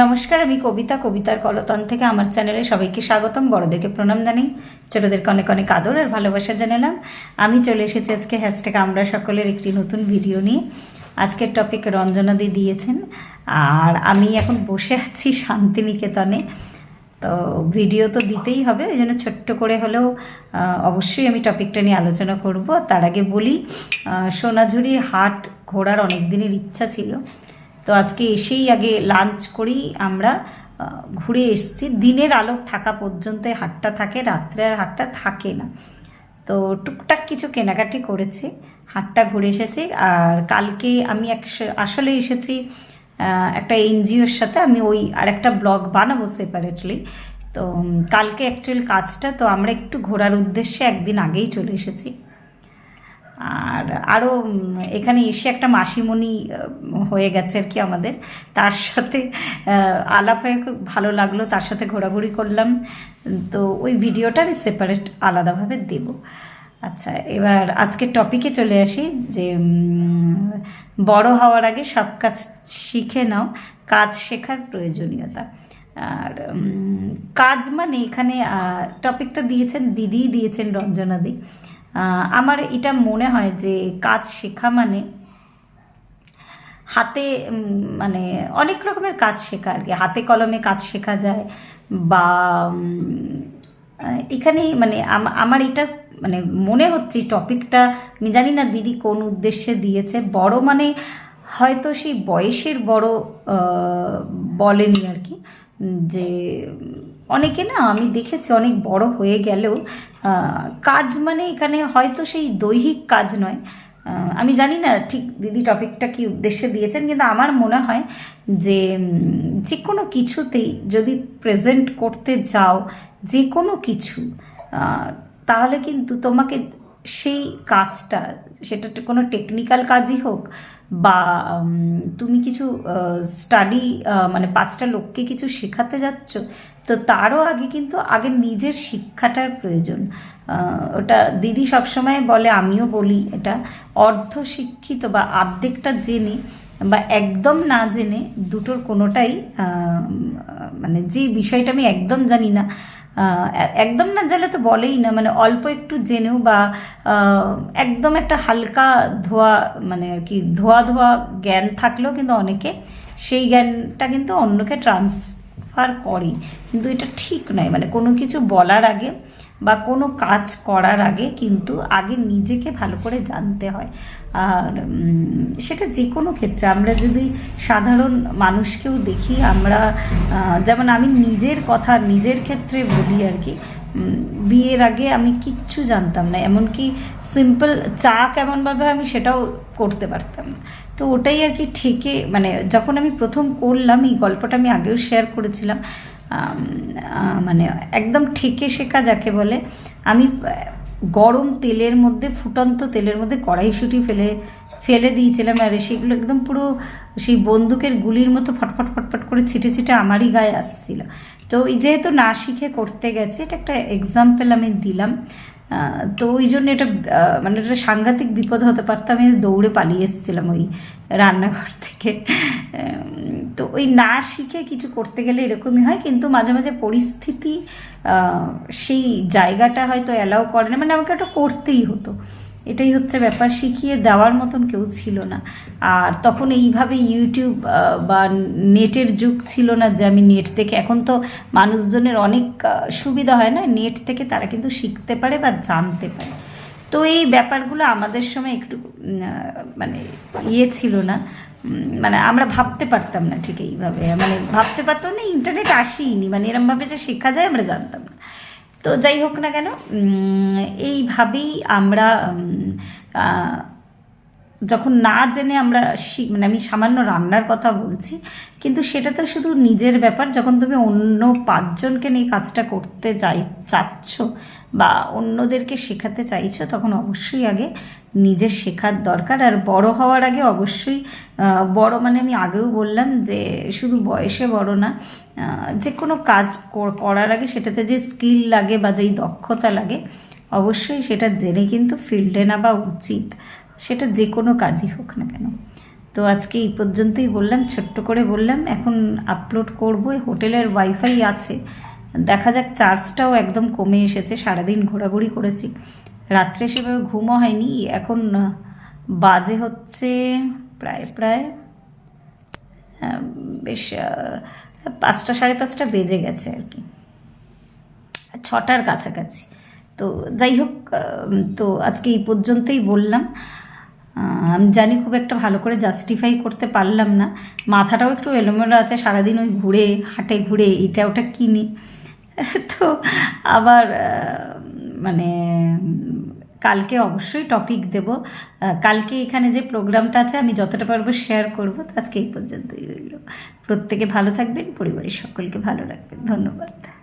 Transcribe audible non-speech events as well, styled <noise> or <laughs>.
নমস্কার, আমি কবিতা, কবিতার কলতন থেকে আমার চ্যানেলে সবাইকে স্বাগতম। বড়দেরকে প্রণাম জানাই। ছোটোদেরকে অনেক অনেক আদর আর ভালোবাসা জানালাম। আমি চলে এসেছি আজকে হ্যাশট্যাগ আমরা সকলের একটি নতুন ভিডিও নিয়ে। আজকের টপিক রঞ্জনাদি দিয়েছেন। আর আমি এখন বসে আছি শান্তিনিকেতনে। তো ভিডিও তো দিতেই হবে, ওই জন্য ছোট্ট করে হলেও অবশ্যই আমি টপিকটা নিয়ে আলোচনা করব। তার আগে বলি সোনাঝুরির হাট ঘোরার অনেক দিনের ইচ্ছা ছিল। তো আজকে এসেই আগে লাঞ্চ করেই আমরা ঘুরে এসেছি। দিনের আলো থাকা পর্যন্ত হাটটা থাকে, রাত্রে আর হাটটা থাকে না। তো টুকটাক কিছু কেনাকাটি করেছি, হাটটা ঘুরে এসেছি। আর কালকে আমি এক আসলে এসেছি একটা এনজিওর সাথে। আমি ওই আর একটা ব্লগ বানাবো সেপারেটলি তো কালকে অ্যাকচুয়াল কাজটা, তো আমরা একটু ঘোরার উদ্দেশ্যে একদিন আগেই চলে এসেছি। আরও এখানে এসে একটা মাসিমণি হয়ে গেছে আর কি আমাদের। তার সাথে আলাপ হয়ে খুব ভালো লাগল। তার সাথে ঘোরাঘুরি করলাম। তো ওই ভিডিওটা আমি সেপারেট আলাদাভাবে দেব। আচ্ছা এবার আজকের টপিকে চলে আসি যে বড় হওয়ার আগে সব কাজ শিখে নাও। কাজ শেখার প্রয়োজনীয়তা। আর কাজ মানে এখানে টপিকটা দিয়েছেন, দিদিই দিয়েছেন রঞ্জনাদি আমার এটা মনে হয় যে কাজ শেখা মানে হাতে মানে অনেক রকমের কাজ শেখা আর কি। হাতে কলমে কাজ শেখা যায় বা এখানে মানে আমার এটা মানে মনে হচ্ছে টপিকটা, আমি জানি না দিদি কোন উদ্দেশ্যে দিয়েছে, বড় মানে হয়তো সেই বয়সের বড় বলেনি আর কি, যে অনেকে না, আমি দেখেছি অনেক বড় হয়ে গেলেও কাজ মানে এখানে হয়তো সেই দৈহিক কাজ নয়। আমি জানি না ঠিক দিদি টপিকটা কি উদ্দেশ্যে দিয়েছেন, কিন্তু আমার মনে হয় যে যে কোনো কিছুতেই যদি প্রেজেন্ট করতে যাও যে কোনো কিছু তাহলে কিন্তু তোমাকে সেই কাজটা, সেটা কোনো টেকনিক্যাল কাজই হোক বা তুমি কিছু স্টাডি মানে পাঁচটা লোককে কিছু শেখাতে যাচ্ছ তো তারও আগে কিন্তু আগে নিজের শিক্ষাটার প্রয়োজন। ওটা দিদি সবসময় বলে, আমিও বলি এটা অর্ধ শিক্ষিত বা আর্ধেকটা জেনে বা একদম না জেনে দুটোর কোনোটাই মানে যে বিষয়টা আমি একদম জানি না একদম না জানলে তো বলেই না মানে অল্প একটু জেনেও বা একদম একটা হালকা ধোয়া মানে আর কি ধোয়া ধোয়া জ্ঞান থাকলেও কিন্তু অনেকে সেই জ্ঞানটা কিন্তু অন্যকে ট্রান্সফার করে। কিন্তু এটা ঠিক নয়। মানে কোনো কিছু বলার আগে বা কোনো কাজ করার আগে কিন্তু আগে নিজেকে ভালো করে জানতে হয়। আর সেটা যে কোনো ক্ষেত্রে। আমরা যদি সাধারণ মানুষকেও দেখি, আমরা যেমন আমি নিজের কথা, নিজের ক্ষেত্রে বলি আর কি বিয়ের আগে আমি কিচ্ছু জানতাম না। এমনকি সিম্পল চা কেমনভাবে আমি সেটাও করতে পারতাম না। তো ওটাই আর কি ঠেকে মানে যখন আমি প্রথম করলাম, এই গল্পটা আমি আগেও শেয়ার করেছিলাম মানে একদম ঠেকে শেখা যাকে বলে, আমি গরম তেলের মধ্যে, ফুটন্ত তেলের মধ্যে কড়াইশুঁটি ফেলে ফেলে দিয়েছিলাম, আর সেগুলো একদম পুরো সেই বন্দুকের গুলির মতো ফটফট ফটফট করে ছিটে ছিটে আমারই গায়ে আসছিল। তো যেহেতু না শিখে করতে গেছে, এটা একটা এক্সাম্পল আমি দিলাম। তো ওই জন্য এটা মানে এটা সাংঘাতিক বিপদ হতে পারতো। আমি দৌড়ে পালিয়ে এসেছিলাম ওই রান্নাঘর থেকে। তো ওই না শিখে কিছু করতে গেলে এরকমই হয়, কিন্তু মাঝে মাঝে পরিস্থিতি সেই জায়গাটা হয়তো অ্যালাউ করে না। মানে আমাকে ওটা করতেই হতো। এটাই হচ্ছে ব্যাপার, শিখিয়ে দেওয়ার মতন কেউ ছিল না। আর তখন এইভাবে ইউটিউব বা নেটের যুগ ছিল না যে আমি নেট থেকে এখন তো মানুষজনের অনেক সুবিধা হয় না, নেট থেকে তারা কিন্তু শিখতে পারে বা জানতে পারে। তো এই ব্যাপারগুলো আমাদের সময় একটু মানে ইয়ে ছিল না। মানে আমরা ভাবতে পারতাম না ঠিক এইভাবে। মানে ভাবতে পারতাম না, ইন্টারনেট আসেইনি। মানে এরমভাবে যে শেখা যায়, আমরা জানতাম না। তো যাই হোক না কেন এইভাবেই আমরা যখন না জেনে আমরা মানে আমি সামান্য রান্নার কথা বলছি, কিন্তু সেটা তো শুধু নিজের ব্যাপার, যখন তুমি অন্য পাঁচজনকে নিয়ে কাজটা করতে চাই চাচ্ছ বা অন্যদেরকে শেখাতে চাইছো, তখন অবশ্যই আগে নিজের শেখার দরকার। আর বড় হওয়ার আগে অবশ্যই বড় মানে আমি আগেও বললাম যে শুধু বয়সে বড় না যে কোনো কাজ করার আগে সেটাতে যে স্কিল লাগে বা যেই দক্ষতা লাগে, অবশ্যই সেটা জেনে কিন্তু ফিল্ডে নেওয়া উচিত। সেটা যে কোনো কাজই হোক না কেন। তো আজকে এই পর্যন্তই বললাম, ছোট্ট করে বললাম, এখন আপলোড করব। হোটেলের ওয়াইফাই আছে। দেখা যাক চার্জটাও একদম কমে এসেছে, সারাদিন ঘোরাঘুরি করেছি। রাত্রে সেভাবে ঘুমও হয়নি। এখন বাজে হচ্ছে প্রায় প্রায় বেশ পাঁচটা, সাড়ে পাঁচটা বেজে গেছে আর কি। ছটার কাছাকাছি। তো যাই হোক তো আজকে এই পর্যন্তই বললাম। আমি জানি খুব একটা ভালো করে জাস্টিফাই করতে পারলাম না। মাথাটাও একটু এলোমেলো আছে, সারাদিন ওই ঘুরে, হাটে ঘুরে, এটা ওটা কিনি। <laughs> তো আবার মানে কালকে অবশ্যই টপিক দেব। কালকে এখানে যে প্রোগ্রামটা আছে, আমি যতটা পারব শেয়ার করব আজকে এই পর্যন্তই রইল। প্রত্যেকে ভালো থাকবেন, পরিবারের সকলকে ভালো রাখবেন। ধন্যবাদ।